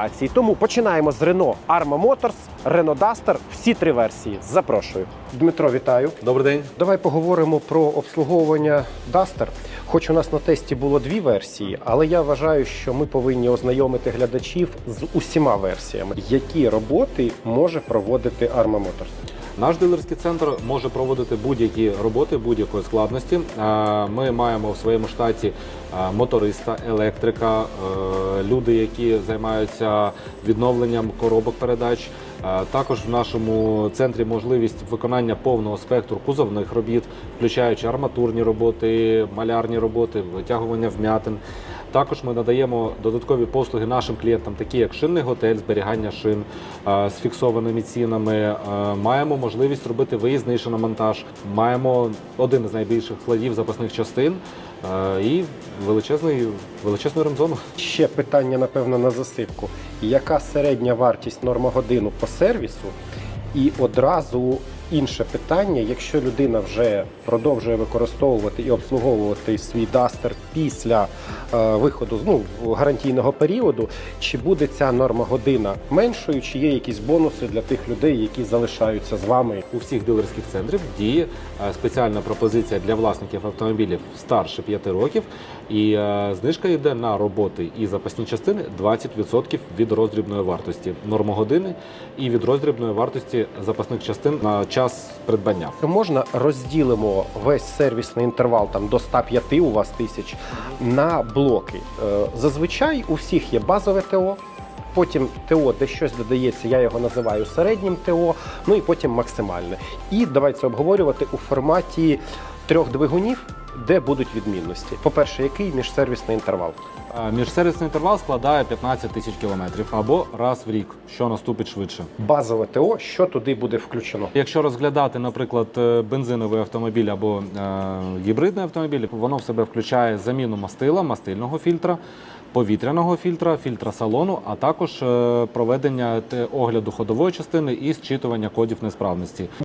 комплектації. Тому починаємо з Renault Arma Motors, Renault Duster, всі три версії. Запрошую. Дмитро, вітаю. Добрий день. Давай поговоримо про обслуговування Duster. Хоч у нас на тесті було дві версії, але я вважаю, що ми повинні ознайомити глядачів з усіма версіями, які роботи може проводити Arma Motors. Наш дилерський центр може проводити будь-які роботи будь-якої складності. Е, Ми маємо в своєму штаті е, моториста, електрика, е, люди, які займаються відновленням коробок передач. Також в нашому центрі можливість виконання повного спектру кузовних робіт, включаючи арматурні роботи, малярні роботи, витягування вмятин. Також ми надаємо додаткові послуги нашим клієнтам, такі як шинний готель, зберігання шин е, з фіксованими цінами. Е, Маємо можливість робити виїзний шиномонтаж. Маємо один з найбільших складів запасних частин е, і величезний величезну ремзону. Ще питання, напевно, на засипку. Яка середня вартість нормогодину по сервісу? І одразу інше питання: якщо людина вже продовжує використовувати і обслуговувати свій дастер після е, виходу ну, гарантійного періоду, чи буде ця норма година меншою, чи є якісь бонуси для тих людей, які залишаються з вами? У всіх дилерських центрів діє е, спеціальна пропозиція для власників автомобілів старше 5 років, і е, знижка йде на роботи і запасні частини 20% від роздрібної вартості. Нормогодини і від роздрібної вартості запасних частин на час придбання. Можна розділимо весь сервісний інтервал там до 105 у вас тисяч на блоки. Е, Зазвичай у всіх є базове ТО. Потім ТО, де щось додається, я його називаю середнім ТО, ну і потім максимальне. І давайте обговорювати у форматі трьох двигунів, де будуть відмінності. По-перше, який міжсервісний інтервал? Міжсервісний інтервал складає 15 тисяч кілометрів або раз в рік, що наступить швидше. Базове ТО, що туди буде включено? Якщо розглядати, наприклад, е, бензиновий автомобіль або е, гібридний автомобіль, воно в себе включає заміну мастила, мастильного фільтра, повітряного фільтра, фільтра салону, а також е, проведення огляду ходової частини і зчитування кодів несправності.